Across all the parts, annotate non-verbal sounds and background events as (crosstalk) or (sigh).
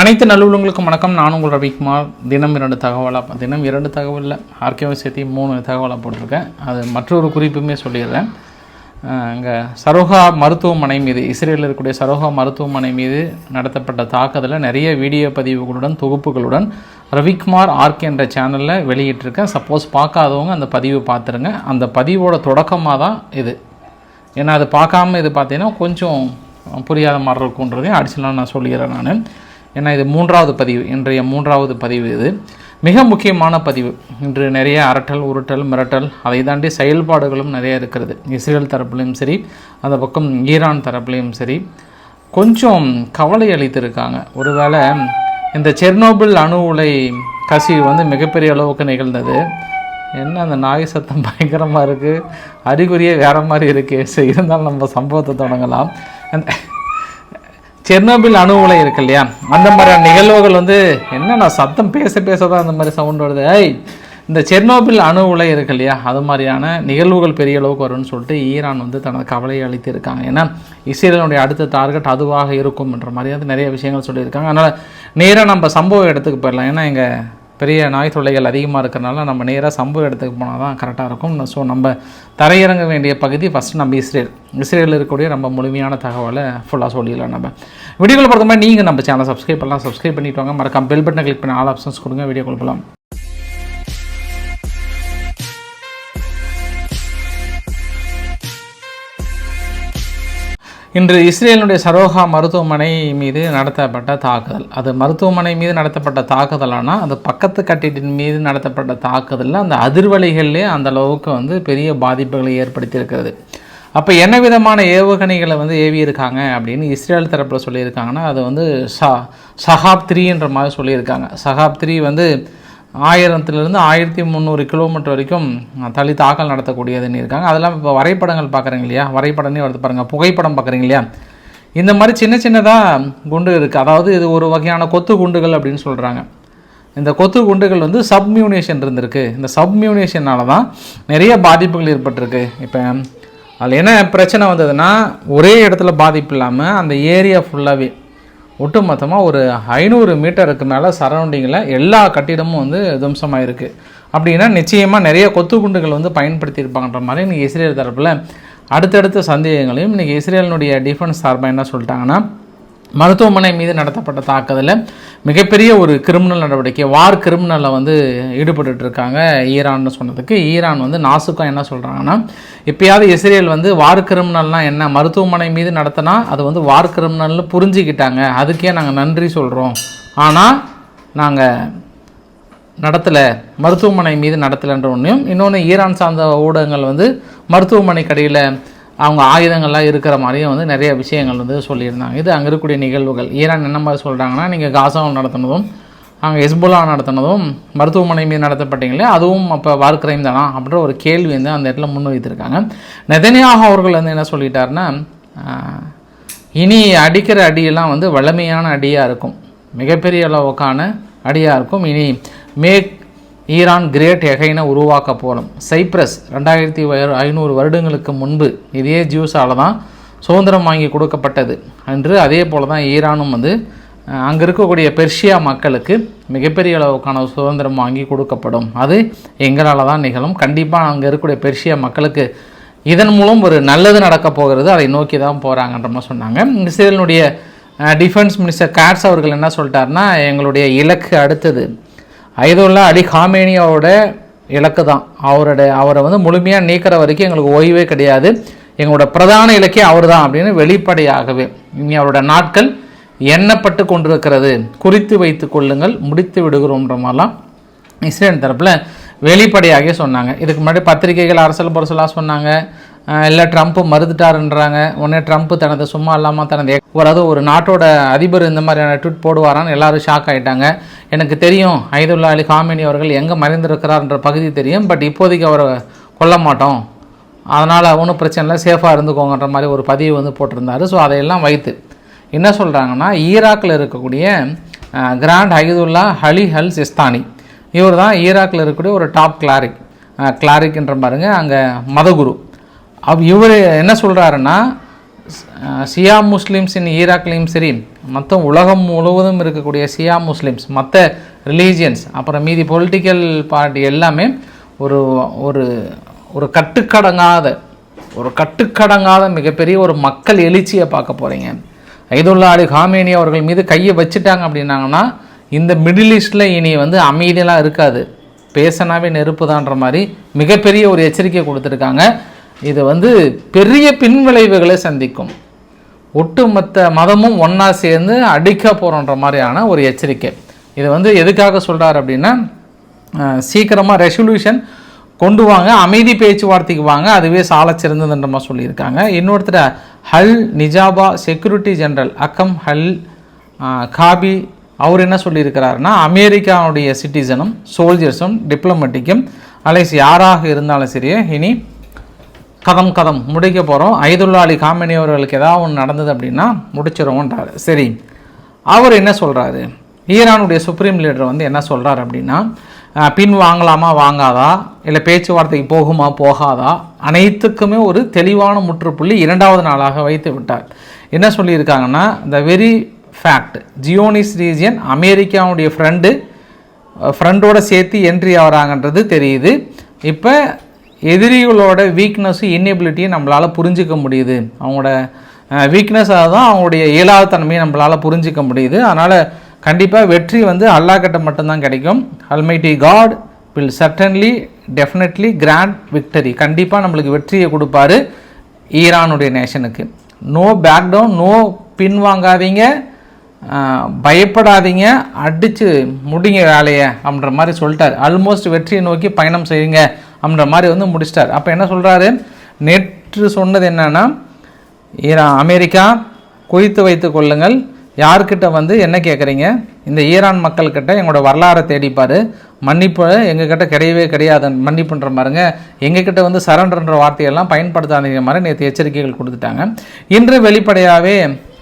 அனைத்து நல்லுள்ளங்களுக்கும் வணக்கம். நான் உங்கள் ரவிக்குமார். தினம் இரண்டு தகவலாக தினம் இரண்டு தகவலில். ஆர்கேவை சேர்த்து மூணு தகவலாக போட்டிருக்கேன். அது மற்றொரு குறிப்புமே சொல்லிடுறேன். இங்கே சரோகா மருத்துவமனை மீது இஸ்ரேலில் இருக்கக்கூடிய சரோகா மருத்துவமனை மீது நடத்தப்பட்ட தாக்குதலில் நிறைய வீடியோ பதிவுகளுடன் தொகுப்புகளுடன் ரவிக்குமார் ஆர்கே என்ற சேனலில் வெளியிட்டிருக்கேன். சப்போஸ் பார்க்காதவங்க அந்த பதிவு பார்த்துருங்க. அந்த பதிவோட தொடக்கமாக தான் இது. ஏன்னா அது பார்க்காம இது பார்த்தீங்கன்னா கொஞ்சம் புரியாத மாதிரி இருக்குன்றதையும் அடிச்சலாம் நான் சொல்லிடுறேன் நான். ஏன்னா இது மூன்றாவது பதிவு இன்றைய மூன்றாவது பதிவு இது. மிக முக்கியமான பதிவு. இன்று நிறைய அரட்டல் உருட்டல் மிரட்டல் அதை தாண்டி செயல்பாடுகளும் நிறைய இருக்கிறது. இஸ்ரேல் தரப்புலையும் சரி அந்த பக்கம் ஈரான் தரப்புலையும் சரி. கொஞ்சம் கவலை அளித்திருக்காங்க. ஒருவேளை இந்த செர்னோபிள் அணு உலை கசிவு வந்து மிகப்பெரிய அளவுக்கு நிகழ்ந்தது. என்ன அந்த நாய் சத்தம் பயங்கரமாக இருக்குது அறிகுறியே வேறு மாதிரி இருக்குது சரி இருந்தாலும் நம்ம சம்பவத்தை தொடங்கலாம். அந்த செர்னோபில் அணு உலை இருக்கு இல்லையா அந்த மாதிரியான நிகழ்வுகள் வந்து என்ன நான் சத்தம் பேச பேச தான் அந்த மாதிரி சவுண்ட் வருது. ஐய் இந்த செர்னோபில் அணு உலை இருக்கு இல்லையா அது மாதிரியான நிகழ்வுகள் பெரிய அளவுக்கு வரும்னு சொல்லிட்டு ஈரான் வந்து தனது கவலையை அளித்திருக்காங்க. ஏன்னா இஸ்ரேலினுடைய அடுத்த டார்கெட் அதுவாக இருக்கும்ன்ற மாதிரி வந்து நிறைய விஷயங்கள் சொல்லியிருக்காங்க. அதனால் நேராக நம்ம சம்பவ இடத்துக்கு போயிடலாம். ஏன்னா எங்கள் பெரிய நாய் தொல்லைகள் அதிகமாக இருக்கிறனால நம்ம நேராக சம்பவ இடத்துக்கு போனால் தான் கரெக்டாக இருக்கும். ஸோ நம்ம தரையிறங்க வேண்டிய பகுதி ஃபஸ்ட்டு நம்ம இஸ்ரேல். இஸ்ரேலில் இருக்கக்கூடிய நம்ம முழுமையான தகவலை ஃபுல்லாக சொல்லிடலாம் நம்ம. வீடியோவில் பொறுத்த மாதிரி நீங்கள் நம்ம சேனல் சப்ஸ்கிரைப் பண்ணலாம். சப்ஸ்கிரைப் பண்ணிவிட்டு வாங்க. மறக்காம பெல் பட்டனை கிளிக் பண்ணி ஆல் ஆப்ஷன்ஸ் கொடுங்க. வீடியோ கொடுக்கலாம் இன்று இஸ்ரேலினுடைய சரோகா மருத்துவமனை மீது நடத்தப்பட்ட தாக்குதல். அது மருத்துவமனை மீது நடத்தப்பட்ட தாக்குதலானால் அது பக்கத்து கட்டிடின் மீது நடத்தப்பட்ட தாக்குதலில் அந்த அதிர்வலைகள்லேயே அந்த அளவுக்கு வந்து பெரிய பாதிப்புகளை ஏற்படுத்தியிருக்கிறது. அப்போ என்ன விதமான ஏவுகணைகளை வந்து ஏவியிருக்காங்க அப்படின்னு இஸ்ரேல் தரப்பில் சொல்லியிருக்காங்கன்னா அது வந்து சா சஹாப் த்ரீன்ற மாதிரி சொல்லியிருக்காங்க. சஹாப் த்ரீ வந்து ஆயிரத்துலேருந்து ஆயிரத்தி முந்நூறு கிலோமீட்டர் வரைக்கும் தள்ளி தாக்கல் நடத்தக்கூடியதுன்னு இருக்காங்க. அதெல்லாம் இப்போ வரைபடங்கள் பார்க்குறீங்க இல்லையா? வரைபடமே வருது பாருங்கள் புகைப்படம் பார்க்குறீங்க இல்லையா? இந்த மாதிரி சின்ன சின்னதாக குண்டு இருக்குது அதாவது இது ஒரு வகையான கொத்து குண்டுகள் அப்படின்னு சொல்கிறாங்க இந்த கொத்து குண்டுகள் வந்து சப்மியூனேஷன் இருந்திருக்கு. இந்த சப்மியூனேஷனால தான் நிறைய பாதிப்புகள் ஏற்பட்டிருக்கு. இப்போ அதில் என்ன பிரச்சனை வந்ததுன்னா ஒரே இடத்துல பாதிப்பு இல்லாமல் அந்த ஏரியா ஃபுல்லாகவே ஒட்டுமொத்தமாக ஒரு ஐநூறு மீட்டருக்கு மேலே சரௌண்டிங்கில் எல்லா கட்டிடமும் வந்து துவம்சமாயிருக்கு. அப்படின்னா நிச்சயமாக நிறைய கொத்து குண்டுகள் வந்து பயன்படுத்தியிருப்பாங்கன்ற மாதிரி இன்றைக்கி இஸ்ரேல் தரப்பில் அடுத்தடுத்த சந்தேகங்களையும் இன்றைக்கி இஸ்ரேலினுடைய டிஃபென்ஸ் சார்பாக என்ன சொல்லிட்டாங்கன்னா மருத்துவமனை மீது நடத்தப்பட்ட தாக்குதலில் மிகப்பெரிய ஒரு கிரிமினல் நடவடிக்கை வார் கிரிமினலில் வந்து ஈடுபட்டு இருக்காங்க ஈரான்னு சொன்னதுக்கு. ஈரான் வந்து நாசுக்கா என்ன சொல்கிறாங்கன்னா எப்பயாவது இஸ்ரேல் வந்து வார் கிரிமினல்னால் என்ன மருத்துவமனை மீது நடத்தினா அது வந்து வார் கிரிமினல்னு புரிஞ்சுக்கிட்டாங்க. அதுக்கே நாங்கள் நன்றி சொல்கிறோம் ஆனால் நாங்கள் நடத்தலை மருத்துவமனை மீது நடத்தலைன்ற ஒன்றையும் இன்னொன்று ஈரான் சார்ந்த ஊடகங்கள் வந்து மருத்துவமனை கடையில் அவங்க ஆயுதங்கள்லாம் இருக்கிற மாதிரியும் வந்து நிறைய விஷயங்கள் வந்து சொல்லியிருந்தாங்க. இது அங்கே இருக்கக்கூடிய நிகழ்வுகள். ஈரான் என்ன மாதிரி சொல்கிறாங்கன்னா நீங்கள் காசாவும் நடத்தினதும் அங்கே ஹெஸ்புல்லா நடத்தினதும் மருத்துவமனை மீது நடத்தப்பட்டீங்களே அதுவும் அப்போ வார் கிரைம் தானா? அப்படின்ற ஒரு கேள்வி வந்து அந்த இடத்துல முன்வைத்திருக்காங்க நெதனியாக அவர்கள் வந்து என்ன சொல்லிட்டாருன்னா இனி அடிக்கிற அடியெல்லாம் வந்து வலிமையான அடியாக இருக்கும். மிகப்பெரிய அளவுக்கான அடியாக இருக்கும். இனி மேக் ஈரான் கிரேட் எகைனை உருவாக்க போகிறோம் சைப்ரஸ் ரெண்டாயிரத்தி ஐநூறு வருடங்களுக்கு முன்பு இதே ஜூஸால் தான் சுதந்திரம் வாங்கி கொடுக்கப்பட்டது. என்று அதே போல் தான் ஈரானும் வந்து அங்கே இருக்கக்கூடிய பெர்ஷியா மக்களுக்கு மிகப்பெரிய அளவுக்கான சுதந்திரம் வாங்கி கொடுக்கப்படும். அது எங்களால் தான் நிகழும். கண்டிப்பாக அங்கே இருக்கக்கூடிய பெர்ஷியா மக்களுக்கு இதன் மூலம் ஒரு நல்லது நடக்க போகிறது. அதை நோக்கி தான் போகிறாங்கன்ற மாதிரி சொன்னாங்க. இஸ்ரேலினுடைய டிஃபென்ஸ் மினிஸ்டர் காட்ஸ் அவர்கள் என்ன சொல்லிட்டாருன்னா எங்களுடைய இலக்கு அடுத்தது. ஐதுல்லா அலி ஹாமேனியாவோட இலக்கு தான். அவரோட அவரை வந்து முழுமையாக நீக்கிற வரைக்கும் எங்களுக்கு ஓய்வே கிடையாது. எங்களோட பிரதான இலக்கே அவர் தான் அப்படின்னு வெளிப்படையாகவே இனி அவரோட நாட்கள் எண்ணப்பட்டு கொண்டிருக்கிறது. குறித்து வைத்து கொள்ளுங்கள். முடித்து விடுகிறோன்ற மாதிரிலாம் இஸ்ரேல் தரப்பில் வெளிப்படையாகவே சொன்னாங்க. இதுக்கு முன்னாடி பத்திரிகைகள் அரசியல் பொருசலாக சொன்னாங்க. இல்லை ட்ரம்ப்பு மறுத்துட்டாருன்றாங்க. உடனே ட்ரம்ப் தனது சும்மா இல்லாமல் தனது அதாவது ஒரு நாட்டோட அதிபர் இந்த மாதிரியான ட்விட் போடுவாரான்னு எல்லாரும் ஷாக் ஆகிட்டாங்க எனக்கு தெரியும் ஐதுல்லா அலி காமினி அவர்கள் எங்கே மறைந்திருக்கிறார்ன்ற பகுதி தெரியும் பட் இப்போதைக்கு அவரை கொல்ல மாட்டோம். அதனால் ஒன்றும் பிரச்சனை இல்லை சேஃபாக இருந்துக்கோங்கன்ற மாதிரி ஒரு பதிவு வந்து போட்டிருந்தாரு. ஸோ அதையெல்லாம் வைத்து என்ன சொல்கிறாங்கன்னா ஈராக்கில் இருக்கக்கூடிய கிராண்ட் ஹைதுல்லா ஹலி ஹல் சிஸ்தானி. இவர் தான் ஈராக்கில் இருக்கக்கூடிய ஒரு டாப் கிளாரிக் கிளாரிக்ன்ற பாருங்க அங்கே மதகுரு. அவ் இவர் என்ன சொல்கிறாருன்னா சியா ஷியா முஸ்லீம்ஸ் இன் ஈராக்லேயும் சரி மற்ற உலகம் முழுவதும் இருக்கக்கூடிய சியா முஸ்லீம்ஸ் மற்ற ரிலீஜியன்ஸ் அப்புறம் மீதி பொலிட்டிக்கல் பார்ட்டி எல்லாமே ஒரு ஒரு ஒரு கட்டுக்கடங்காத ஒரு கட்டுக்கடங்காத மிகப்பெரிய ஒரு மக்கள் எழுச்சியை பார்க்க போகிறீங்க ஐதுல்லா அலி ஹாமேனி அவர்கள் மீது கையை வச்சுட்டாங்க அப்படின்னாங்கன்னா இந்த மிடில் ஈஸ்டில் இனி வந்து அமைதியெல்லாம் இருக்காது. பேசினாவே நெருப்பு தான்ற மாதிரி மிகப்பெரிய ஒரு எச்சரிக்கை கொடுத்துருக்காங்க. இது வந்து பெரிய பின்விளைவுகளை சந்திக்கும். ஒட்டுமொத்த மதமும் ஒன்றா சேர்ந்து அடிக்க போகிறோன்ற மாதிரியான ஒரு எச்சரிக்கை. இது வந்து எதுக்காக சொல்கிறார் அப்படின்னா சீக்கிரமாக ரெசல்யூஷன் கொண்டு வாங்க அமைதி பேச்சுவார்த்தைக்கு வாங்க அதுவே சால சிறந்ததுன்ற மாதிரி சொல்லியிருக்காங்க. இன்னொருத்தர் ஹல் நிஜாபா செக்யூரிட்டி ஜெனரல் அக்கம் ஹல் காபி அவர் என்ன சொல்லியிருக்கிறாருன்னா அமெரிக்காவுடைய சிட்டிசனும் சோல்ஜர்ஸும் டிப்ளமேட்டிக்கும் அலைஸ் யாராக இருந்தாலும் சரி இனி கதம் கதம். முடிக்க போகிறோம் ஐதுல்லா அலி காமினி அவர்களுக்கு ஏதாவது ஒன்று நடந்தது அப்படின்னா முடிச்சிருவோன்றாரு சரி. அவர் என்ன சொல்கிறாரு ஈரானுடைய சுப்ரீம் லீடர் வந்து என்ன சொல்கிறார் அப்படின்னா பின் வாங்கலாமா வாங்காதா? இல்லை பேச்சுவார்த்தைக்கு போகுமா போகாதா? அனைத்துக்குமே ஒரு தெளிவான முற்றுப்புள்ளி இரண்டாவது நாளாக வைத்து விட்டார். என்ன சொல்லியிருக்காங்கன்னா the very fact Zionist region அமெரிக்காவுடைய ஃப்ரெண்டு ஃப்ரெண்டோடு சேர்த்து என்ட்ரி ஆகிறாங்கன்றது தெரியுது. இப்போ எதிரிகளோட வீக்னஸும் இன்னெபிலிட்டியும் நம்மளால் புரிஞ்சிக்க முடியுது. அவங்களோட வீக்னஸாக தான் அவங்களுடைய இயலாத தன்மையை நம்மளால் புரிஞ்சிக்க முடியுது. அதனால் கண்டிப்பாக வெற்றி வந்து அல்லாஹ்கிட்ட மட்டும்தான் கிடைக்கும். Almighty God will certainly definitely grant victory கண்டிப்பாக நம்மளுக்கு வெற்றியை கொடுப்பாரு ஈரானுடைய நேஷனுக்கு நோ பேக் டவுன் நோ பின்வாங்காதீங்க வாங்காதீங்க பயப்படாதீங்க. அடித்து முடிங்க வேலையை அப்படின்ற மாதிரி சொல்லிட்டார். ஆல்மோஸ்ட் வெற்றியை நோக்கி பயணம் செய்யுங்க. அப்படின்ற மாதிரி வந்து முடிச்சிட்டார். அப்போ என்ன சொல்கிறாரு நேற்று சொன்னது என்னென்னா ஈரான் அமெரிக்கா குவித்து வைத்து கொள்ளுங்கள். யார்கிட்ட வந்து என்ன கேட்குறீங்க இந்த ஈரான் மக்கள்கிட்ட எங்களோட வரலாறை தேடிப்பார். மன்னிப்பு எங்ககிட்ட கிடையவே கிடையாது. மன்னிப்புன்ற மாதிரிங்க எங்ககிட்ட வந்து சரண்டர்ன்ற வார்த்தையெல்லாம் பயன்படுத்தாதீங்க மாதிரி நேற்று எச்சரிக்கைகள் கொடுத்துட்டாங்க. இன்று வெளிப்படையாகவே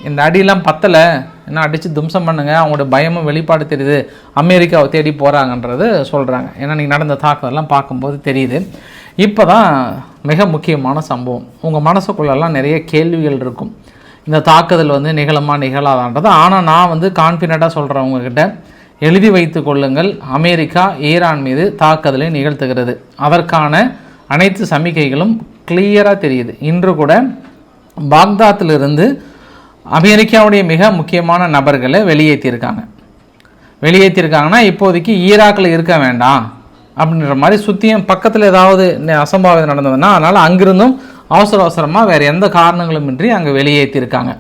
இந்த அடியெல்லாம் பத்தலை. ஏன்னா அடித்து தும்சம் பண்ணுங்க அவங்களோட பயமும் வெளிப்பாடு தெரியுது. அமெரிக்காவை தேடி போகிறாங்கன்றது சொல்கிறாங்க ஏன்னா நீங்கள் நடந்த தாக்குதல்லாம் பார்க்கும்போது தெரியுது. இப்போ தான் மிக முக்கியமான சம்பவம். உங்கள் மனசுக்குள்ளெல்லாம் நிறைய கேள்விகள் இருக்கும். இந்த தாக்குதல் வந்து நிகழமா நிகழாதான்றது. ஆனால் நான் வந்து கான்ஃபிடண்ட்டாக சொல்கிறேன் உங்ககிட்ட. எழுதி வைத்து கொள்ளுங்கள் அமெரிக்கா ஈரான் மீது தாக்குதலை நிகழ்த்துகிறது. அதற்கான அனைத்து சமிக்கைகளும் கிளியராக தெரியுது. இன்று கூட பாக்தாத்திலிருந்து அமெரிக்காவுடைய மிக முக்கியமான நபர்களை வெளியேற்றியிருக்காங்க. வெளியேற்றிருக்காங்கன்னா இப்போதைக்கு ஈராக்கில் இருக்க வேண்டாம் அப்படின்ற மாதிரி சுற்றியும் பக்கத்தில் ஏதாவது அசம்பாவிதம் நடந்ததுன்னா அதனால் அங்கிருந்தும் அவசர அவசரமாக வேறு எந்த காரணங்களுமின்றி அங்கே வெளியேற்றிருக்காங்க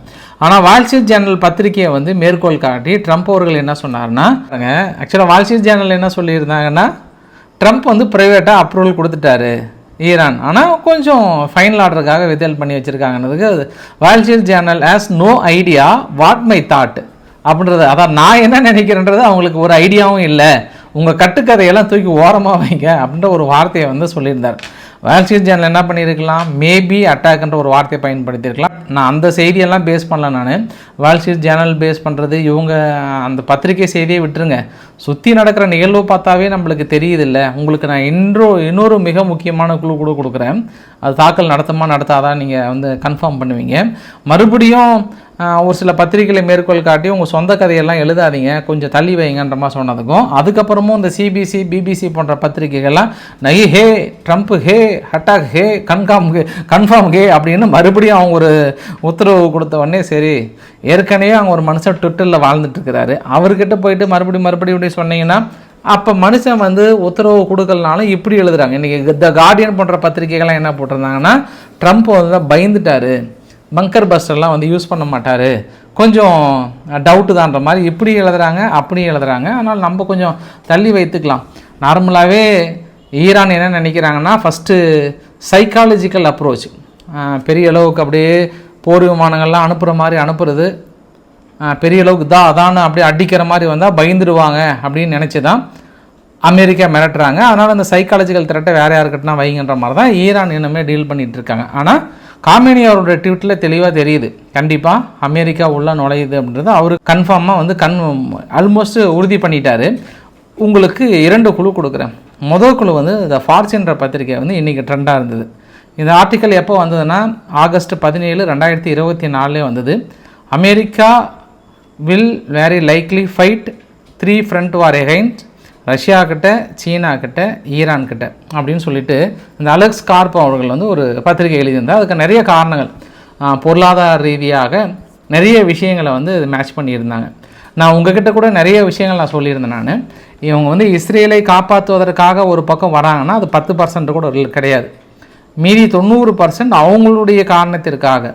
ஆனால் வால்ஸ்ட்ரீட் ஜேர்னல் பத்திரிகையை வந்து மேற்கோள் காட்டி ட்ரம்ப் அவர்கள் என்ன சொன்னார்னா ஆக்சுவலாக வால்ஸ்ட்ரீட் ஜேர்னல் என்ன சொல்லியிருந்தாங்கன்னா ட்ரம்ப் வந்து ப்ரைவேட்டாக அப்ரூவல் கொடுத்துட்டாரு. ஈரான். ஆனால் கொஞ்சம் ஃபைனல் ஆர்டருக்காக வித்தல் பண்ணி வச்சுருக்காங்கன்றதுக்கு Wall Street Journal as no idea what my thought அப்படின்றது. அதான் நான் என்ன நினைக்கிறேன்றது அவங்களுக்கு ஒரு ஐடியாவும் இல்லை. உங்கள் கட்டுக்கதையெல்லாம் தூக்கி ஓரமாக வைங்க அப்படின்ற ஒரு வார்த்தையை வந்து சொல்லியிருந்தார். வால்ஸ்ட்ரீட் ஜேர்னல் என்ன பண்ணியிருக்கலாம்? மேபி அட்டாக்ன்ற ஒரு வார்த்தையை பயன்படுத்தியிருக்கலாம். நான் அந்த செய்தியெல்லாம் பேஸ் பண்ணல நான். வால்ஸ்ட்ரீட் ஜேர்னல் பேஸ் பண்ணுறது இவங்க அந்த பத்திரிகை செய்தியை விட்டுருங்க. சுற்றி நடக்கிற நிகழ்வு பார்த்தாவே நம்மளுக்கு தெரியுதில்ல. உங்களுக்கு நான் இன்றோ இன்னொரு மிக முக்கியமான குழு கூட கொடுக்குறேன். அது தாக்கல் நடத்துமா நடத்தாதான் நீங்கள் வந்து கன்ஃபார்ம் பண்ணுவீங்க. மறுபடியும் ஒரு சில பத்திரிகைகளை மேற்கோள் காட்டி உங்கள் சொந்த கதையெல்லாம் எழுதாதீங்க. கொஞ்சம் தள்ளி வைங்கன்ற மாதிரி சொன்னதுக்கும். அதுக்கப்புறமும் இந்த சிபிசி பிபிசி போன்ற பத்திரிகைகள்லாம் நை ஹே ட்ரம்ப் ஹே ஹட்டாக் ஹே கன்ஃபார்ம் ஹே கன்ஃபார்ம் ஹே அப்படின்னு மறுபடியும் அவங்க ஒரு உத்தரவு கொடுத்த உடனே சரி ஏற்கனவே அவங்க ஒரு மனுஷன் ட்விட்டரில் வாழ்ந்துட்டுருக்கிறாரு. அவர்கிட்ட போயிட்டு மறுபடியும் மறுபடியும் இப்படி சொன்னீங்கன்னா அப்போ மனுஷன் வந்து உத்தரவு கொடுக்கலனாலும் இப்படி எழுதுறாங்க. இன்றைக்கி த கார்டியன் போன்ற பத்திரிகைகள்லாம் என்ன போட்டிருந்தாங்கன்னா ட்ரம்ப் வந்து பயந்துட்டாரு. பங்கர் பஸ்டர்லாம் வந்து யூஸ் பண்ண மாட்டார். கொஞ்சம் டவுட்டு தான்ற மாதிரி இப்படி எழுதுறாங்க அப்படி எழுதுறாங்க. அதனால் நம்ம கொஞ்சம் தள்ளி வைத்துக்கலாம். நார்மலாகவே ஈரான் என்ன நினைக்கிறாங்கன்னா ஃபஸ்ட்டு சைக்காலஜிக்கல் அப்ரோச் பெரிய அளவுக்கு அப்படியே போர் விமானங்கள்லாம் அனுப்புகிற மாதிரி அனுப்புறது. பெரிய அளவுக்கு தான் அதான்னு அப்படியே அடிக்கிற மாதிரி வந்தால் பயந்துடுவாங்க அப்படின்னு நினச்சி தான் அமெரிக்கா மிரட்டுறாங்க. அதனால் அந்த சைக்காலஜிக்கல் திரட்டை வேறு யாருக்கிட்டனா வைங்கன்ற மாதிரி தான் ஈரான் இன்னுமே டீல் பண்ணிகிட்டு இருக்காங்க. ஆனால் காமினி அவரோட ட்வீட்டில் தெளிவாக தெரியுது. கண்டிப்பாக அமெரிக்கா உள்ளே நுழையுது அப்படின்றது அவர் கன்ஃபார்மாக வந்து கன் ஆல்மோஸ்ட் உறுதி பண்ணிட்டாரு. உங்களுக்கு இரண்டு குழு கொடுக்குறேன். முதல் குழு வந்து இந்த ஃபார்ச்சுன்ற பத்திரிக்கை வந்து இன்றைக்கி ட்ரெண்டாக இருந்தது. இந்த ஆர்டிக்கல் எப்போ வந்ததுன்னா ஆகஸ்ட் பதினேழு ரெண்டாயிரத்தி இருபத்தி நாலுலே வந்தது. America will very likely fight three front war against Russia கிட்ட சீனா கிட்ட ஈரான் கிட்ட அப்படின்னு சொல்லிட்டு இந்த அலெக்ஸ் கார்ப் அவர்கள் வந்து ஒரு பத்திரிகை எழுதியிருந்தார். அதுக்கு நிறைய காரணங்கள். பொருளாதார ரீதியாக நிறைய விஷயங்களை வந்து மேட்ச் பண்ணியிருந்தாங்க. நான் உங்ககிட்ட கூட நிறைய விஷயங்கள் நான் சொல்லியிருந்தேன் நான். இவங்க வந்து இஸ்ரேலை காப்பாற்றுவதற்காக ஒரு பக்கம் வராங்கன்னா அது பத்து பர்சன்ட் கூட கிடையாது. மீதி தொண்ணூறு பர்சன்ட் அவங்களுடைய காரணத்திற்காக.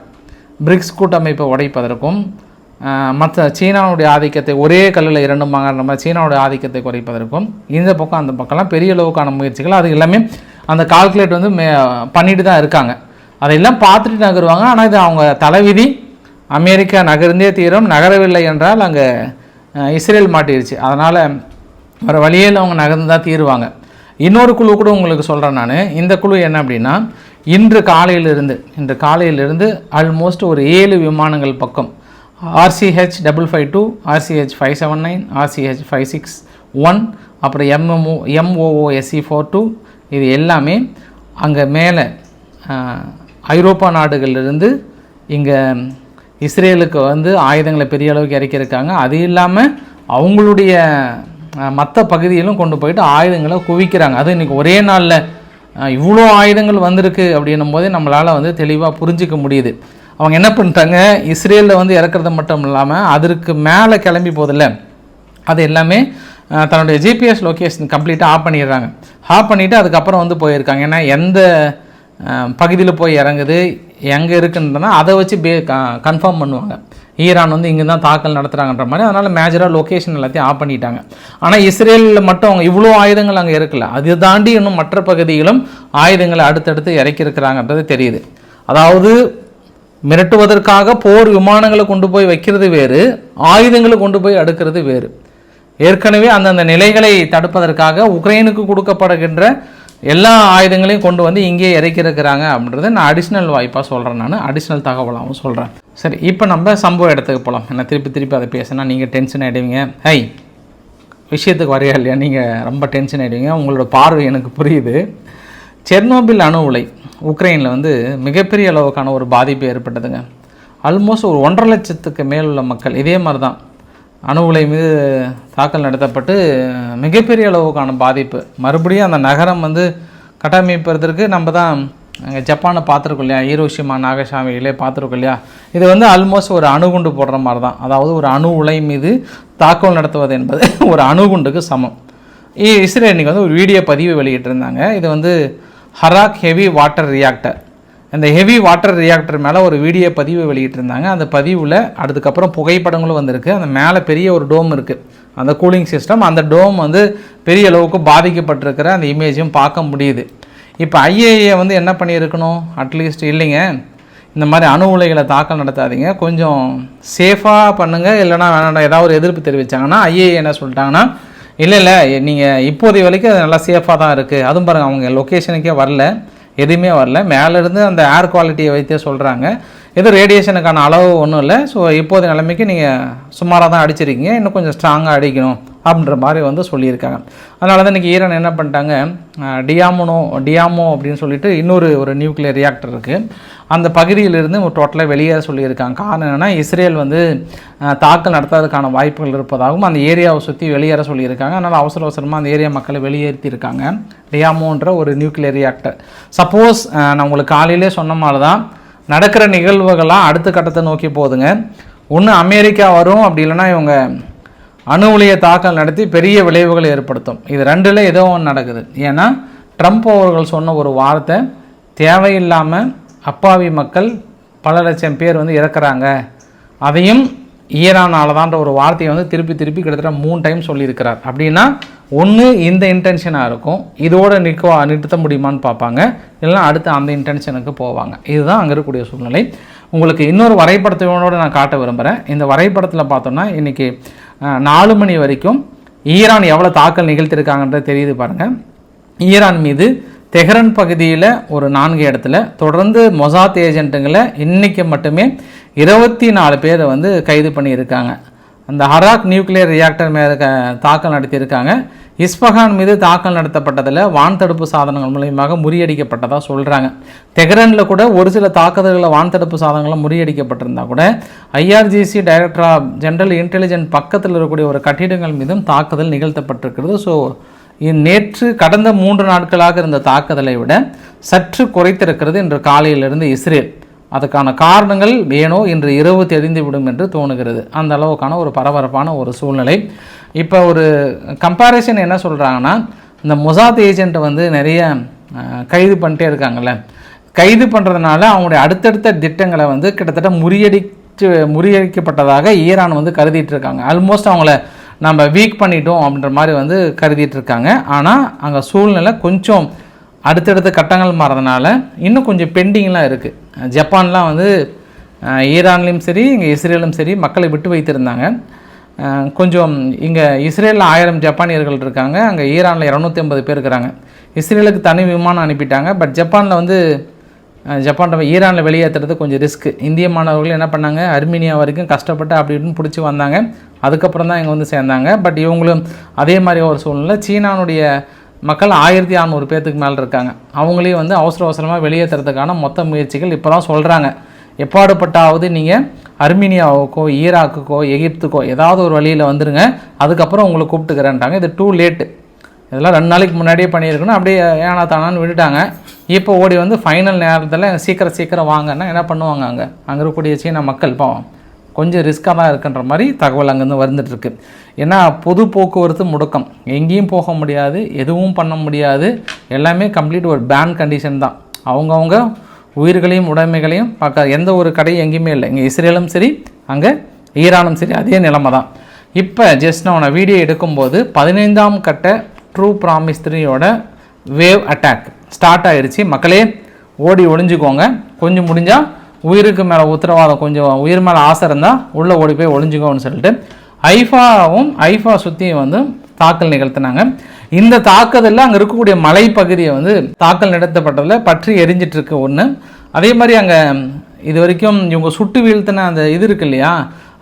பிரிக்ஸ் கூட்டமைப்பை உடைப்பதற்கும் மற்ற சீனாவுடைய ஆதிக்கத்தை ஒரே கல்லில் இரண்டு மகன் நம்ம சீனாவுடைய ஆதிக்கத்தை குறைப்பதற்கும் இந்த பக்கம் அந்த பக்கம்லாம் பெரிய அளவுக்கான முயற்சிகள். அது எல்லாமே அந்த கால்குலேட் வந்து மே பண்ணிட்டு தான் இருக்காங்க. அதையெல்லாம் பார்த்துட்டு நகருவாங்க. ஆனால் இது அவங்க தலைவிதி அமெரிக்கா நகர்ந்தே தீரும். நகரவில்லை என்றால் அங்கே இஸ்ரேல் மாட்டிருச்சு. அதனால் வேறு வழியில் அவங்க நகர்ந்து தான் தீருவாங்க. இன்னொரு குழு கூட உங்களுக்கு சொல்கிறேன் நான். இந்த குழு என்ன அப்படின்னா இன்று காலையிலிருந்து இன்று காலையிலிருந்து ஆல்மோஸ்ட் ஒரு ஏழு விமானங்கள் பக்கம் RCH double five two RCH five seven nine RCH five six one அப்புறம் எம்எம்ஓ எம்ஓஓஎஸ்சி ஃபோர் டூ இது எல்லாமே அங்கே மேலே ஐரோப்பா நாடுகளிலிருந்து இங்கே இஸ்ரேலுக்கு வந்து ஆயுதங்களை பெரிய அளவுக்கு இறக்கியிருக்காங்க. அது இல்லாமல் அவங்களுடைய மற்ற பகுதியிலும் கொண்டு போயிட்டு ஆயுதங்களை குவிக்கிறாங்க. அது இன்றைக்கி ஒரே நாளில் இவ்வளோ ஆயுதங்கள் வந்திருக்கு அப்படின்னும் போதே நம்மளால் வந்து தெளிவாக புரிஞ்சிக்க முடியுது. அவங்க என்ன பண்ணிட்டாங்க? இஸ்ரேலில் வந்து இறக்குறது மட்டும் இல்லாமல் அதற்கு மேலே கிளம்பி போதில்ல. அது எல்லாமே தன்னுடைய ஜிபிஎஸ் லொக்கேஷன் கம்ப்ளீட்டாக ஆஃப் பண்ணிடுறாங்க. ஆஃப் பண்ணிவிட்டு அதுக்கப்புறம் வந்து போயிருக்காங்க. ஏன்னா எந்த பகுதியில் போய் இறங்குது எங்கே இருக்குன்றனா அதை வச்சு பே கன்ஃபார்ம் பண்ணுவாங்க. ஈரான் வந்து இங்கே தான் தாக்கல் நடத்துகிறாங்கன்ற மாதிரி அதனால் மேஜராக லொக்கேஷன் எல்லாத்தையும் ஆஃப் பண்ணிட்டாங்க. ஆனால் இஸ்ரேலில் மட்டும் அவங்க இவ்வளோ ஆயுதங்கள் அங்கே இருக்கல. அது தாண்டி இன்னும் மற்ற பகுதிகளும் ஆயுதங்களை அடுத்தடுத்து இறக்கியிருக்கிறாங்கன்றது தெரியுது. அதாவது மிரட்டுவதற்காக போர் விமானங்களை கொண்டு போய் வைக்கிறது வேறு ஆயுதங்களை கொண்டு போய் அடுக்கிறது வேறு. ஏற்கனவே அந்தந்த நிலைகளை தடுப்பதற்காக உக்ரைனுக்கு கொடுக்கப்படுகின்ற எல்லா ஆயுதங்களையும் கொண்டு வந்து இங்கே இறக்கியிருக்கிறாங்க அப்படின்றத நான் அடிஷ்னல் வாய்ப்பாக சொல்கிறேன் நான். அடிஷ்னல் தகவலாகவும் சொல்கிறேன் சரி இப்போ நம்ம சம்பவ இடத்துக்கு போகலாம் என்ன திருப்பி திருப்பி அதை பேசினா நீங்கள் டென்ஷன் ஆகிடுவீங்க ஹை விஷயத்துக்கு வரையா இல்லையா? நீங்கள் ரொம்ப டென்ஷன் ஆகிடுவீங்க உங்களோட பார்வை எனக்கு புரியுது. செர்னோபில் அணு உலை. உக்ரைனில் வந்து மிகப்பெரிய அளவுக்கான ஒரு பாதிப்பு ஏற்பட்டதுங்க. ஆல்மோஸ்ட் ஒரு ஒன்றரை லட்சத்துக்கு மேல் உள்ள மக்கள் இதே மாதிரி தான் அணு உலை மீது தாக்கல் நடத்தப்பட்டு மிகப்பெரிய அளவுக்கான பாதிப்பு. மறுபடியும் அந்த நகரம் வந்து கட்டமைப்பதற்கு நம்ம தான் அங்கே ஜப்பானை பார்த்துருக்கோம் இல்லையா? ஈரோஷிமா நாகசாமிகளே பார்த்துருக்கோம் இல்லையா? இது வந்து ஆல்மோஸ்ட் ஒரு அணுகுண்டு போடுற மாதிரி தான் அதாவது ஒரு அணு உலை மீது தாக்கல் நடத்துவது என்பது (laughs) ஒரு அணுகுண்டுக்கு சமம். இஸ்ரேல் இன்றைக்கி வந்து ஒரு வீடியோ பதிவு வெளியிட்டிருந்தாங்க. இது வந்து ஹராக் ஹெவி வாட்டர் ரியாக்டர் இந்த ஹெவி வாட்டர் ரியாக்டர் மேலே ஒரு வீடியோ பதிவு வெளியிட்டிருந்தாங்க. அந்த பதிவில் அதுக்கப்புறம் புகைப்படங்களும் வந்திருக்கு. அந்த மேலே பெரிய ஒரு டோம் இருக்குது அந்த கூலிங் சிஸ்டம் அந்த டோம் வந்து பெரிய அளவுக்கு பாதிக்கப்பட்டிருக்கிற அந்த இமேஜையும் பார்க்க முடியுது. இப்போ ஐஏஏ வந்து என்ன பண்ணியிருக்கணும்? அட்லீஸ்ட் இல்லைங்க. இந்த மாதிரி அணு உலைகளை தாக்கல் நடத்தாதீங்க. கொஞ்சம் சேஃபாக பண்ணுங்கள் இல்லைனா வேணாம். ஏதாவது ஒரு எதிர்ப்பு தெரிவித்தாங்கன்னா ஐஏஏ என்ன சொல்லிட்டாங்கன்னா இல்லை இல்லை நீங்கள் இப்போதைய வரைக்கும் அது நல்லா சேஃபாக தான் இருக்குது அதுவும் பாருங்கள் அவங்க லொக்கேஷனுக்கே வரல. எதுவுமே வரல. மேலேருந்து அந்த ஏர் குவாலிட்டியை வைத்தே சொல்கிறாங்க எதுவும் ரேடியேஷனுக்கான அளவு ஒன்றும் இல்லை. ஸோ இப்போதைய நிலைமைக்கு நீங்கள் சுமாராக தான் அடிச்சிருக்கீங்க. இன்னும் கொஞ்சம் ஸ்ட்ராங்காக அடிக்கணும். அப்படின்ற மாதிரி வந்து சொல்லியிருக்காங்க. அதனால தான் இன்றைக்கி ஈரான் என்ன பண்ணிட்டாங்க? டியாமோனோ டியாமோ அப்படின்னு சொல்லிட்டு இன்னொரு ஒரு நியூக்ளியர் ரியாக்டர் இருக்குது அந்த பகுதியிலிருந்து டோட்டலாக வெளியேற சொல்லியிருக்காங்க. காரணம் என்னென்னா இஸ்ரேல் வந்து தாக்கல் நடத்துவதற்கான வாய்ப்புகள் இருப்பதாகவும் அந்த ஏரியாவை சுற்றி வெளியேற சொல்லியிருக்காங்க. அதனால் அவசர அவசரமாக அந்த ஏரியா மக்களை வெளியேற்றிருக்காங்க. டியாமோன்ற ஒரு நியூக்ளியர் ரியாக்டர். சப்போஸ் நான் உங்களுக்கு காலையிலே சொன்ன மாதிரி தான் நடக்கிற நிகழ்வுகள்லாம் அடுத்த கட்டத்தை நோக்கி போகுதுங்க. ஒன்று அமெரிக்கா வரும் அப்படி இல்லைன்னா இவங்க அணு உலையை தாக்கல் நடத்தி பெரிய விளைவுகளை ஏற்படுத்தும். இது ரெண்டில் ஏதோ ஒன்று நடக்குது. ஏன்னா ட்ரம்ப் அவர்கள் சொன்ன ஒரு வார்த்தை தேவையில்லாமல் அப்பாவி மக்கள் பல லட்சம் பேர் வந்து இறக்குறாங்க. அதையும் ஈரானால தான்ற ஒரு வார்த்தையை வந்து திருப்பி திருப்பி கிட்டத்தட்ட மூணு டைம் சொல்லியிருக்கிறார். அப்படின்னா ஒன்று இந்த இன்டென்ஷனாக இருக்கும். இதோடு நிற்க நிறுத்த முடியுமான்னு பார்ப்பாங்க. இல்லைன்னா அடுத்து அந்த இன்டென்ஷனுக்கு போவாங்க. இதுதான் அங்கே இருக்கக்கூடிய சூழ்நிலை. உங்களுக்கு இன்னொரு வரைபடத்தோடு நான் காட்ட விரும்புகிறேன் இந்த வரைபடத்தில் பார்த்தோம்னா இன்றைக்கி நாலு மணி வரைக்கும் ஈரான் எவ்வளோ தாக்கல் நிகழ்த்திருக்காங்கன்றது தெரியுது பாருங்கள் ஈரான் மீது தெஹ்ரன் பகுதியில் ஒரு நான்கு இடத்துல தொடர்ந்து மொசாத் ஏஜென்ட்டுங்களை இன்றைக்கி மட்டுமே இருபத்தி நாலு பேரை வந்து கைது பண்ணியிருக்காங்க. அந்த ஹராக் நியூக்ளியர் ரியாக்டர் மேலே தாக்கல் நடத்தியிருக்காங்க. இஸ்பஹான் மீது தாக்கல் நடத்தப்பட்டதில் வான் தடுப்பு சாதனங்கள் மூலயமாக முறியடிக்கப்பட்டதாக சொல்கிறாங்க தெஹ்ரானில் கூட ஒரு சில தாக்குதல்களை வான் தடுப்பு சாதனங்களை முறியடிக்கப்பட்டிருந்தால் கூட ஐஆர்ஜிசி டைரக்டரா ஜென்ரல் இன்டெலிஜென்ட் பக்கத்தில் இருக்கக்கூடிய ஒரு கட்டிடங்கள் மீதும் தாக்குதல் நிகழ்த்தப்பட்டிருக்கிறது. ஸோ நேற்று கடந்த மூன்று நாட்களாக இருந்த தாக்குதலை விட சற்று குறைத்திருக்கிறது இன்று காலையிலிருந்து இஸ்ரேல். அதுக்கான காரணங்கள் ஏனோ இன்று இரவு தெரிந்துவிடும் என்று தோணுகிறது. அந்த அளவுக்கான ஒரு பரபரப்பான ஒரு சூழ்நிலை. இப்போ ஒரு கம்பாரிசன் என்ன சொல்கிறாங்கன்னா இந்த மொசாத் ஏஜென்ட் வந்து நிறைய கைது பண்ணிட்டே இருக்காங்கல்ல. கைது பண்ணுறதுனால அவங்களுடைய அடுத்தடுத்த திட்டங்களை வந்து கிட்டத்தட்ட முறியடிச்சு முறியடிக்கப்பட்டதாக ஈரான் வந்து கருதிட்டு இருக்காங்க. ஆல்மோஸ்ட் அவங்கள நம்ம வீக் பண்ணிட்டோம் அப்படின்ற மாதிரி வந்து கருதிட்டு இருக்காங்க. ஆனால் அங்கே சூழ்நிலை கொஞ்சம் அடுத்தடுத்த கட்டங்கள் மாறதுனால இன்னும் கொஞ்சம் பெண்டிங்லாம் இருக்குது ஜப்பான்லாம் வந்து ஈரான்லேயும் சரி இங்கே இஸ்ரேலும் சரி மக்களை விட்டு வைத்திருந்தாங்க. கொஞ்சம் இங்கே இஸ்ரேலில் ஆயிரம் ஜப்பானியர்கள் இருக்காங்க. அங்கே ஈரானில் இரநூத்தி ஐம்பது பேர் இருக்கிறாங்க. இஸ்ரேலுக்கு தனி விமானம் அனுப்பிட்டாங்க. பட் ஜப்பானில் வந்து ஜப்பான் ஈரானில் வெளியேற்றுறது கொஞ்சம் ரிஸ்க்கு இந்திய மாணவர்கள் என்ன பண்ணாங்க? அர்மீனியா வரைக்கும் கஷ்டப்பட்டு அப்படி இப்படின்னு பிடிச்சி வந்தாங்க. அதுக்கப்புறம் தான் இங்கே வந்து சேர்ந்தாங்க. பட் இவங்களும் அதே மாதிரி ஒரு சூழ்நிலை சீனானுடைய மக்கள் ஆயிரத்தி அறநூறு பேர்த்துக்கு மேலே இருக்காங்க. அவங்களையும் வந்து அவசர அவசரமாக வெளியேற்றுறதுக்கான மொத்த முயற்சிகள் இப்போ தான் சொல்கிறாங்க எப்பாடுபட்டாவது நீங்கள் அர்மீனியாவுக்கோ ஈராக்குக்கோ எகிப்துக்கோ ஏதாவது ஒரு வழியில் வந்துடுங்க அதுக்கப்புறம் உங்களை கூப்பிட்டுக்கிறேன்ட்டாங்க. இது டூ லேட்டு இதெல்லாம் ரெண்டு நாளைக்கு முன்னாடியே பண்ணியிருக்கணும். அப்படியே ஏனா தானான்னு விட்டுட்டாங்க. இப்போ ஓடி வந்து ஃபைனல் நேரத்தில் சீக்கிரம் சீக்கிரம் வாங்கன்னா என்ன பண்ணுவாங்க அங்கே? அங்கே இருக்கக்கூடிய சீன மக்கள் பாவம். கொஞ்சம் ரிஸ்க்காக தான் இருக்குன்ற மாதிரி தகவல் அங்கேருந்து வந்துட்டுருக்கு ஏன்னா பொது போக்குவரத்து முடக்கம். எங்கேயும் போக முடியாது எதுவும் பண்ண முடியாது. எல்லாமே கம்ப்ளீட் ஒரு பேன் கண்டிஷன் தான். அவங்கவுங்க உயிர்களையும் உடைமைகளையும் பார்க்க எந்த ஒரு கடையும் எங்கேயுமே இல்லை. இங்கே இஸ்ரேலும் சரி அங்கே ஈரானும் சரி அதே நிலைமை தான். இப்போ ஜஸ்ட் நான் உன வீடியோ எடுக்கும்போது பதினைந்தாம் கட்ட ட்ரூ ப்ராமிஸ் த்ரீயோட வேவ் அட்டாக் ஸ்டார்ட் ஆகிடுச்சு மக்களே ஓடி ஒளிஞ்சுக்கோங்க. கொஞ்சம் முடிஞ்சால் உயிருக்கு மேலே உத்தரவாதம் கொஞ்சம் உயிர் மேலே ஆசை இருந்தால் உள்ளே ஓடி போய் ஒளிஞ்சுக்கோன்னு சொல்லிட்டு ஐஃபாவும் ஐஃபா சுற்றியும் வந்து தாக்கல் நிகழ்த்தினாங்க. இந்த தாக்குதலில் அங்கே இருக்கக்கூடிய மலைப்பகுதியை வந்து தாக்கல் நடத்தப்பட்டதில் பற்றி எரிஞ்சிட்ருக்கு ஒன்று அதே மாதிரி அங்கே இது வரைக்கும் இவங்க சுட்டு வீழ்த்தின அந்த இது இருக்கு இல்லையா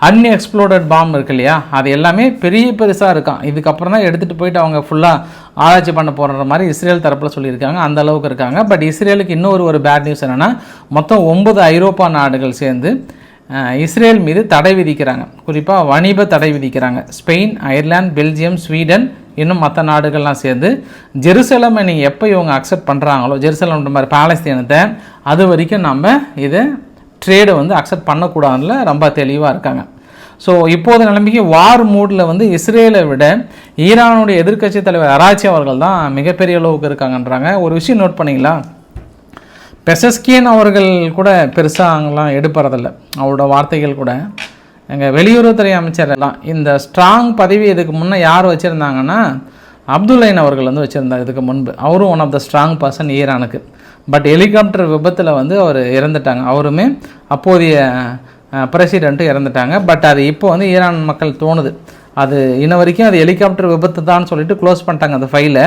அன்எக்ஸ்ப்ளோர்டட் பாம் இருக்கு இல்லையா? அது எல்லாமே பெரிய பெருசாக இருக்கான். இதுக்கப்புறம் தான் எடுத்துகிட்டு போயிட்டு அவங்க ஃபுல்லாக ஆராய்ச்சி பண்ண போகிற மாதிரி இஸ்ரேல் தரப்பில் சொல்லியிருக்காங்க. அந்த அளவுக்கு இருக்காங்க. பட் இஸ்ரேலுக்கு இன்னொரு ஒரு பேட் நியூஸ் என்னென்னா மொத்தம் ஒன்பது ஐரோப்பா நாடுகள் சேர்ந்து இஸ்ரேல் மீது தடை விதிக்கிறாங்க. குறிப்பாக வணிப தடை விதிக்கிறாங்க. ஸ்பெயின் அயர்லாந்து பெல்ஜியம் ஸ்வீடன் இன்னும் மற்ற நாடுகள்லாம் சேர்ந்து ஜெருசலமை நீங்கள் எப்போ இவங்க அக்செப்ட் பண்ணுறாங்களோ ஜெருசலம்ன்ற மாதிரி பாலஸ்தீனத்தை அது வரைக்கும் நம்ம இதை ட்ரேடை வந்து அக்செப்ட் பண்ணக்கூடாதுல ரொம்ப தெளிவாக இருக்காங்க. ஸோ இப்போது நிலைமைக்கு வார் மூடில் வந்து இஸ்ரேலை விட ஈரானுடைய எதிர்க்கட்சி தலைவர் அராச்சி அவர்கள் தான் மிகப்பெரிய அளவுக்கு இருக்காங்கன்றாங்க. ஒரு விஷயம் நோட் பண்ணீங்களா? பெசஸ்கியன் அவர்கள் கூட பெருசாக அங்கெல்லாம் எடுப்பறதில்ல. அவரோட வார்த்தைகள் கூட. எங்கள் வெளியுறவுத்துறை அமைச்சர் எல்லாம் இந்த ஸ்ட்ராங் பதவி இதுக்கு முன்னே யார் வச்சுருந்தாங்கன்னா அப்துல்லைன் அவர்கள் வந்து வச்சுருந்தார் இதுக்கு முன்பு. அவரும் one of the strong person ஈரானுக்கு. பட் ஹெலிகாப்டர் விபத்தில் வந்து அவர் இறந்துட்டாங்க. அவருமே அப்போதைய பிரசிடென்ட்டு இறந்துட்டாங்க. பட் அது இப்போ வந்து ஈரான் மக்கள் தோணுது. அது இன்ன வரைக்கும் அது ஹெலிகாப்டர் விபத்து தான் சொல்லிட்டு க்ளோஸ் பண்ணிட்டாங்க அந்த ஃபைலை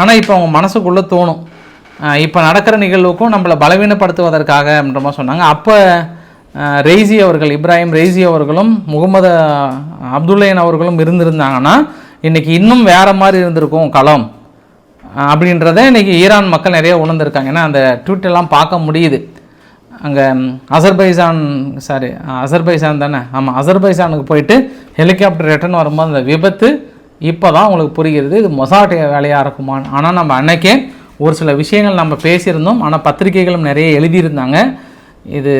ஆனால் இப்போ அவங்க மனசுக்குள்ளே தோணும். இப்போ நடக்கிற நிகழ்வுக்கும் நம்மளை பலவீனப்படுத்துவதற்காக அப்படின்ற மாதிரி சொன்னாங்க. அப்போ ரெய்சி அவர்கள் இப்ராஹிம் ரெய்சி அவர்களும் முகமது அப்துல்லையன் அவர்களும் இருந்திருந்தாங்கன்னா இன்றைக்கி இன்னும் வேறு மாதிரி இருந்திருக்கும் களம். அப்படின்றத இன்னைக்கு ஈரான் மக்கள் நிறைய உணர்ந்திருக்காங்க. ஏன்னா அந்த ட்விட்டெல்லாம் எல்லாம் பார்க்க முடியுது. அங்கே அசர்பைசான் சாரி அசர்பைசான் தானே? ஆமாம் அசர்பைசானுக்கு போயிட்டு ஹெலிகாப்டர் ரிட்டர்ன் வரும்போது அந்த விபத்து இப்போ தான் உங்களுக்கு புரிகிறது. இது மொசாட் வேலையாக இருக்குமான்னு ஆனால் நம்ம அன்னைக்கே ஒரு சில விஷயங்கள் நம்ம பேசியிருந்தோம். ஆனால் பத்திரிகைகளும் நிறைய எழுதியிருந்தாங்க. இது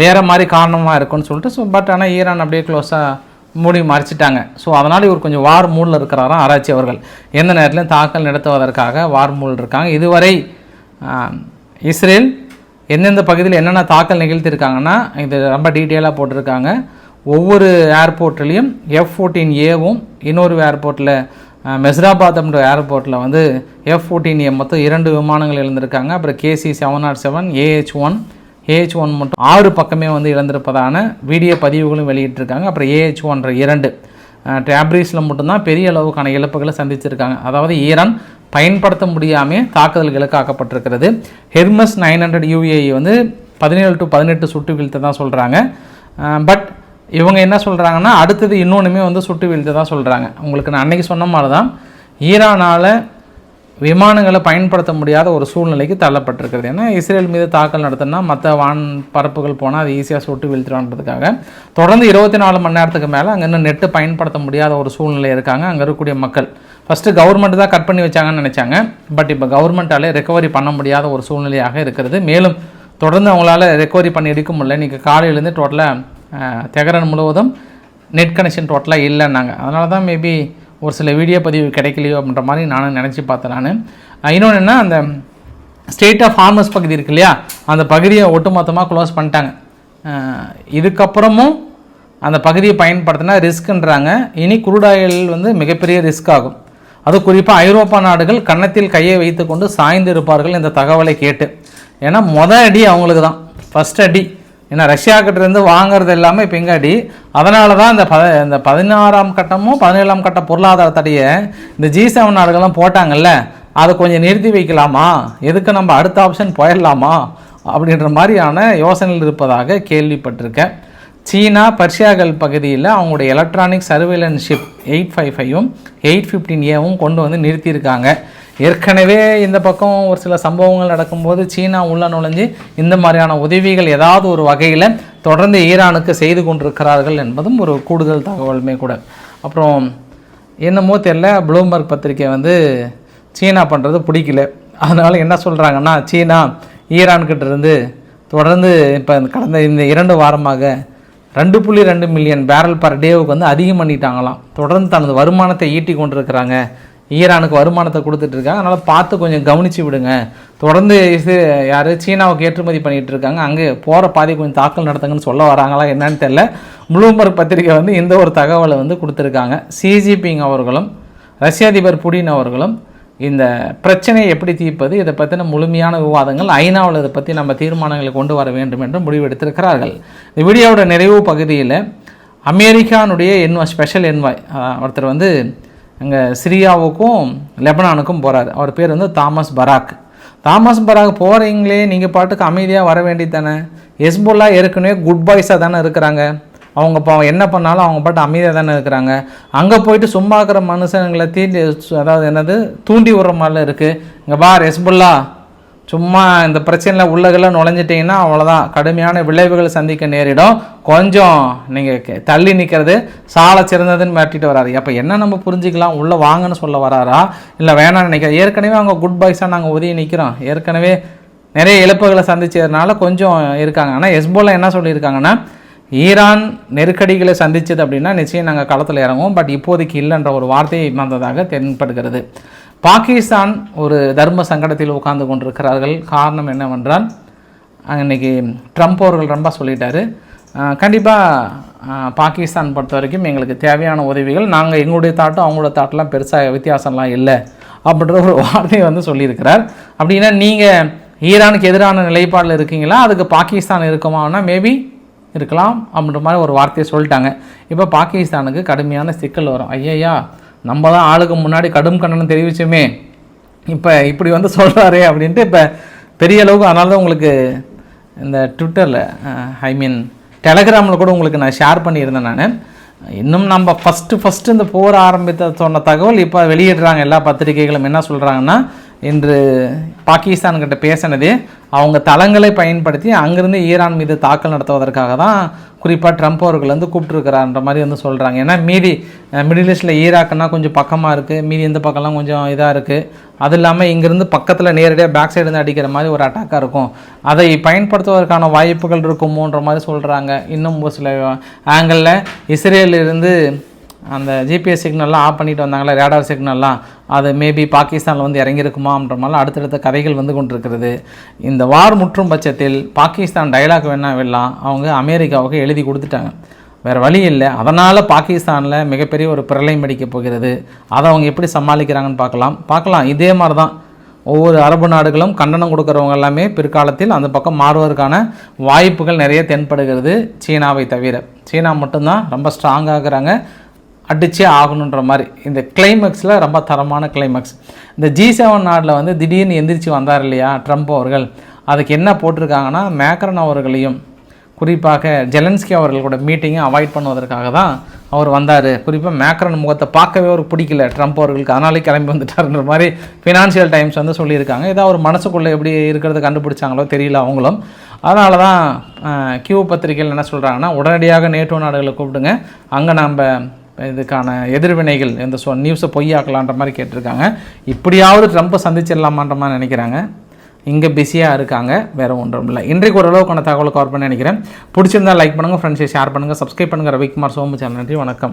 வேறு மாதிரி காரணமாக இருக்கும்னு சொல்லிட்டு ஸோ பட் ஆனால் ஈரான் அப்படியே க்ளோஸாக மூடி மறைச்சிட்டாங்க. ஸோ அதனால் இவர் கொஞ்சம் வார் மூடில் இருக்கிறாராம் ஆராய்ச்சி அவர்கள். எந்த நேரத்திலையும் தாக்கல் நடத்துவதற்காக வார் மூடில் இருக்காங்க. இதுவரை இஸ்ரேல் எந்தெந்த பகுதியில் என்னென்ன தாக்கல் நிகழ்த்திருக்காங்கன்னா இது ரொம்ப டீட்டெயிலாக போட்டிருக்காங்க. ஒவ்வொரு ஏர்போர்ட்லேயும் எஃப் ஃபோர்டீன் ஏவும் இன்னொரு ஏர்போர்ட்டில் மெஸ்ராபாத் அப்படின்ற ஏர்போர்ட்டில் வந்து எஃப் ஃபோர்டீன் ஏ மொத்தம் இரண்டு விமானங்கள் இழந்திருக்காங்க. அப்புறம் KC seven nought seven AH one AH one மட்டும் ஆறு பக்கமே வந்து இழந்திருப்பதான வீடியோ பதிவுகளும் வெளியிட்டிருக்காங்க. அப்புறம் ஏஹெச் ஒன்ற இரண்டு டேப்ரிஸில் மட்டும்தான் பெரிய அளவுக்கான இழப்புகளை சந்திச்சிருக்காங்க. அதாவது ஈரான் பயன்படுத்த முடியாமல் தாக்குதல் இலக்காக்கப்பட்டிருக்கிறது. ஹெர்மஸ் நைன் ஹண்ட்ரட் யூஏஇ வந்து பதினேழு டு பதினெட்டு சுட்டு வீழ்த்த தான் சொல்கிறாங்க பட் இவங்க என்ன சொல்கிறாங்கன்னா அடுத்தது இன்னொன்றுமே வந்து சுட்டு வீழ்த்து தான் சொல்கிறாங்க உங்களுக்கு நான் அன்னைக்கு சொன்ன மாதிரி தான் ஈரானால் விமானங்களை பயன்படுத்த முடியாத ஒரு சூழ்நிலைக்கு தள்ளப்பட்டிருக்கிறது. ஏன்னா இஸ்ரேல் மீது தாக்கல் நடத்தினா மற்ற வான் பரப்புகள் போனால் அது ஈஸியாக சுட்டு வீழ்த்திடுவான்றதுக்காக தொடர்ந்து இருபத்தி நாலு மணி நேரத்துக்கு மேலே அங்கே இன்னும் நெட்டு பயன்படுத்த முடியாத ஒரு சூழ்நிலை இருக்காங்க அங்கே இருக்கக்கூடிய மக்கள். ஃபஸ்ட்டு கவர்மெண்ட் தான் கட் பண்ணி வச்சாங்கன்னு நினச்சாங்க. பட் இப்போ கவர்மெண்ட்டாலே ரெக்கவரி பண்ண முடியாத ஒரு சூழ்நிலையாக இருக்கிறது. மேலும் தொடர்ந்து அவங்களால ரெக்கவரி பண்ணி எடுக்க முடியல. இன்றைக்கி காலையிலேருந்து டோட்டலாக தெகரன் முழுவதும் நெட் கனெக்ஷன் டோட்டலாக இல்லைன்னாங்க. அதனால தான் மேபி ஒரு சில வீடியோ பதிவு கிடைக்கலையோ அப்படின்ற மாதிரி நானும் நினச்சி பார்த்தேன் நான். இன்னொன்று என்ன அந்த ஸ்டேட் ஆஃப் ஃபார்மர்ஸ் பகுதி இருக்கு இல்லையா? அந்த பகுதியை ஒட்டுமொத்தமாக க்ளோஸ் பண்ணிட்டாங்க. இதுக்கப்புறமும் அந்த பகுதியை பயன்படுத்தினா ரிஸ்க்குன்றாங்க இனி குருடாயில் வந்து மிகப்பெரிய ரிஸ்க் ஆகும். அது குறிப்பாக ஐரோப்பா நாடுகள் கன்னத்தில் கையை வைத்துக்கொண்டு சாய்ந்து இருப்பார்கள் இந்த தகவலை கேட்டு. ஏன்னா மொதல் அடி அவங்களுக்கு தான் ஃபஸ்ட் அடி. ஏன்னா ரஷ்யா கிட்டேருந்து வாங்குறது எல்லாமே பிங்காடி அதனால தான் இந்த பத இந்த பதினாறாம் கட்டமும் பதினேழாம் கட்ட பொருளாதார தடையை இந்த ஜி செவன் நாடுகள்லாம் போட்டாங்கல்ல. அதை கொஞ்சம் நிறுத்தி வைக்கலாமா? எதுக்கு நம்ம அடுத்த ஆப்ஷன் போயிடலாமா? அப்படின்ற மாதிரியான யோசனைகள் இருப்பதாக கேள்விப்பட்டிருக்கேன். சீனா பர்ஷியாகல் பகுதியில் அவங்களுடைய electronic surveillance ship eight five ஃபைவும் eight fifteen ஏவும் கொண்டு வந்து நிறுத்தியிருக்காங்க. ஏற்கனவே இந்த பக்கம் ஒரு சில சம்பவங்கள் நடக்கும்போது சீனா உள்ள நுழைஞ்சு இந்த மாதிரியான உதவிகள் ஏதாவது ஒரு வகையில் தொடர்ந்து ஈரானுக்கு செய்து கொண்டிருக்கிறார்கள் என்பதும் ஒரு கூடுதல் தகவலுமே கூட. அப்புறம் என்னமோ தெரில ப்ளூம்பர்க் பத்திரிக்கை வந்து சீனா பண்ணுறது பிடிக்கல. அதனால் என்ன சொல்கிறாங்கன்னா சீனா ஈரான்கிட்ட இருந்து தொடர்ந்து இப்போ கடந்த இந்த இரண்டு வாரமாக ரெண்டு புள்ளி ரெண்டு மில்லியன் பேரல் பர் டேவுக்கு வந்து அதிகம் பண்ணிட்டாங்களாம். தொடர்ந்து தனது வருமானத்தை ஈட்டி கொண்டிருக்கிறாங்க. ஈரானுக்கு வருமானத்தை கொடுத்துட்ருக்காங்க அதனால் பார்த்து கொஞ்சம் கவனித்து விடுங்க. தொடர்ந்து இது யார்? சீனாவுக்கு ஏற்றுமதி பண்ணிகிட்டு இருக்காங்க. அங்கே போகிற பாதி கொஞ்சம் தாக்கல் நடத்துங்கன்னு சொல்ல வராங்களா என்னன்னு தெரில ப்ளூம்பர்க் பத்திரிக்கை வந்து இந்த ஒரு தகவலை வந்து கொடுத்துருக்காங்க. சிஜிபிங் அவர்களும் ரஷ்ய அதிபர் புடின் அவர்களும் இந்த பிரச்சனையை எப்படி தீர்ப்பது இதை பற்றின முழுமையான விவாதங்கள் ஐநாவில் இதை பற்றி நம்ம தீர்மானங்களை கொண்டு வர வேண்டும் என்று முடிவெடுத்திருக்கிறார்கள் இந்த வீடியோவோட நிறைவு பகுதியில் அமெரிக்கானுடைய என்வாய் ஸ்பெஷல் என்வாய் ஒருத்தர் வந்து அங்கே சிரியாவுக்கும் லெபனானுக்கும் போகிறார் அவர் பேர் வந்து தாமஸ் பராக். தாமஸ் பராக் போகிறீங்களே நீங்கள் பாட்டுக்கு அமைதியாக வர வேண்டி தானே? எஸ்புல்லா ஏற்கனவே குட் பாய்ஸாக தானே இருக்கிறாங்க. அவங்க இப்போ என்ன பண்ணாலும் அவங்க பாட்டு அமைதியாக தானே இருக்கிறாங்க. அங்கே போயிட்டு சும்மா இருக்கிற மனுஷங்களை தீண்டி அதாவது என்னது தூண்டி விடுற மாதிரிலாம் இருக்குது இங்கே பார் ரெஸ்புல்லா சும்மா இந்த பிரச்சனையில் உள்ளகெல்லாம் நுழைஞ்சிட்டிங்கன்னா அவ்வளோதான் கடுமையான விளைவுகள் சந்திக்க நேரிடும். கொஞ்சம் நீங்கள் தள்ளி நிற்கிறது சாலை சிறந்ததுன்னு மாட்டிட்டு வராரு அப்போ என்ன நம்ம புரிஞ்சுக்கலாம்? உள்ளே வாங்கன்னு சொல்ல வராரா? இல்லை வேணாம்னு நினைக்கிறேன் ஏற்கனவே அவங்க குட் பாய்ஸாக நாங்கள் உதவி நிற்கிறோம் ஏற்கனவே நிறைய இழப்புகளை சந்திச்சதுனால கொஞ்சம் இருக்காங்க. ஆனால் எஸ்போல என்ன சொல்லியிருக்காங்கன்னா ஈரான் நெருக்கடிகளை சந்தித்தது அப்படின்னா நிச்சயம் நாங்கள் களத்தில் இறங்குவோம். பட் இப்போதைக்கு இல்லைன்ற ஒரு வார்த்தையை வந்ததாக தென்படுகிறது. பாகிஸ்தான் ஒரு தர்ம சங்கடத்தில் உட்கார்ந்து கொண்டிருக்கிறார்கள். காரணம் என்னவென்றால் இன்னைக்கு ட்ரம்ப் அவர்கள் ரொம்ப சொல்லிட்டாரு. கண்டிப்பாக பாகிஸ்தான் பொறுத்த வரைக்கும் எங்களுக்கு தேவையான உதவிகள். நாங்கள் எங்களுடைய தாட்டும் அவங்களோட தாட்டெலாம் பெருசாக வித்தியாசம்லாம் இல்லை அப்படின்ற ஒரு வார்த்தையை வந்து சொல்லியிருக்கிறார். அப்படின்னா நீங்கள் ஈரானுக்கு எதிரான நிலைப்பாடில் இருக்கீங்களா? அதுக்கு பாகிஸ்தான் இருக்குமானா? மேபி இருக்கலாம் அப்படின்ற மாதிரி ஒரு வார்த்தையை சொல்லிட்டாங்க. இப்போ பாகிஸ்தானுக்கு கடுமையான சிக்கல் வரும். ஐயையா நம்ம தான் ஆளுக்கு முன்னாடி கடும் கண்டனம் தெரிவிச்சோமே. இப்போ இப்படி வந்து சொல்கிறாரே அப்படின்ட்டு இப்போ பெரிய அளவுக்கு அதனால தான் உங்களுக்கு இந்த ட்விட்டரில் ஐ மீன் டெலகிராமில் கூட உங்களுக்கு நான் ஷேர் பண்ணியிருந்தேன் நான். இன்னும் நம்ம ஃபஸ்ட்டு ஃபஸ்ட்டு இந்த போர் ஆரம்பித்த சொன்ன தகவல் இப்போ வெளியிடுறாங்க. எல்லா பத்திரிகைகளும் என்ன சொல்கிறாங்கன்னா இன்று பாகிஸ்தான்கிட்ட பேசினதே அவங்க தளங்களை பயன்படுத்தி அங்கிருந்து ஈரான் மீது தாக்கல் நடத்துவதற்காக தான் குறிப்பாக ட்ரம்ப் அவர்கள் வந்து கூப்பிட்டுருக்கிறான்ற மாதிரி வந்து சொல்கிறாங்க ஏன்னா மீதி மிடில் ஈஸ்டில் ஈராக்குன்னா கொஞ்சம் பக்கமாக இருக்குது மீதி இந்த பக்கம்லாம் கொஞ்சம் இதாக இருக்குது அது இல்லாமல் இங்கேருந்து பக்கத்தில் நேரடியாக பேக் சைடு இருந்து அடிக்கிற மாதிரி ஒரு அட்டாக்காக இருக்கும். அதை பயன்படுத்துவதற்கான வாய்ப்புகள் இருக்குமோன்ற மாதிரி சொல்கிறாங்க இன்னும் ஒரு சில ஆங்கிளில் இஸ்ரேலிருந்து அந்த ஜிபிஎஸ் சிக்னல்லாம் ஆஃப் பண்ணிட்டு வந்தாங்களே ரேடார் சிக்னல்லாம் அது மேபி பாகிஸ்தானில் வந்து இறங்கியிருக்குமான்ற மாதிரிலாம் அடுத்தடுத்த கதைகள் வந்து கொண்டிருக்கிறது. இந்த வார் முற்றும் பட்சத்தில் பாகிஸ்தான் டைலாக் வேணா வெல்லாம் அவங்க அமெரிக்காவுக்கு எழுதி கொடுத்துட்டாங்க. வேறு வழி இல்லை. அதனால் பாகிஸ்தானில் மிகப்பெரிய ஒரு பிரளயம் அடிக்க போகிறது. அதை அவங்க எப்படி சமாளிக்கிறாங்கன்னு பார்க்கலாம். பார்க்கலாம். இதே மாதிரி தான் ஒவ்வொரு அரபு நாடுகளும் கண்டனம் கொடுக்குறவங்க எல்லாமே பிற்காலத்தில் அந்த பக்கம் மாறுவதற்கான வாய்ப்புகள் நிறைய தென்படுகிறது. சீனாவை தவிர. சீனா மட்டும்தான் ரொம்ப ஸ்ட்ராங்காகிறாங்க அடிச்சே ஆகணுன்ற மாதிரி. இந்த கிளைமேக்ஸில் ரொம்ப தரமான கிளைமேக்ஸ் இந்த ஜி செவன் நாட்டில் வந்து திடீர்னு எந்திரிச்சு வந்தார் இல்லையா ட்ரம்ப் அவர்கள். அதுக்கு என்ன போட்டிருக்காங்கன்னா மேக்ரன் அவர்களையும் குறிப்பாக ஜெலன்ஸ்கி அவர்களோட மீட்டிங்கை அவாய்ட் பண்ணுவதற்காக தான் அவர் வந்தார். குறிப்பாக மேக்ரன் முகத்தை பார்க்கவே அவருக்கு பிடிக்கல ட்ரம்ப் அவர்களுக்கு. அதனாலே கிளம்பி வந்துட்டாருன்ற மாதிரி ஃபினான்ஷியல் டைம்ஸ் வந்து சொல்லியிருக்காங்க. இதை அவர் மனசுக்குள்ளே எப்படி இருக்கிறத கண்டுபிடிச்சாங்களோ தெரியல அவங்களும். அதனால தான் கியூ பத்திரிகையில் என்ன சொல்கிறாங்கன்னா உடனடியாக நேட்டோ நாடுகளை கூப்பிடுங்க. அங்கே நம்ம இதுக்கான எதிர்வினைகள் இந்த சொ நியூஸை பொய்யாக்கலான்ற மாதிரி கேட்டிருக்காங்க. இப்படியாவது ட்ரம்ப்பை சந்திச்சிடலாமான்ற மாதிரி நினைக்கிறாங்க. இங்கே பிஸியாக இருக்காங்க. வேறு ஒன்றும் இல்லை. இன்றைக்கு ஓரளவுக்கான தகவலை கவர் பண்ணி நினைக்கிறேன். பிடிச்சிருந்தால் லைக் பண்ணுங்கள் ஃப்ரெண்ட்ஸை ஷேர் பண்ணுங்கள் சப்ஸ்கிரைப் பண்ணுங்கள் ரவிக்குமார் சோமு சேனல் நன்றி வணக்கம்.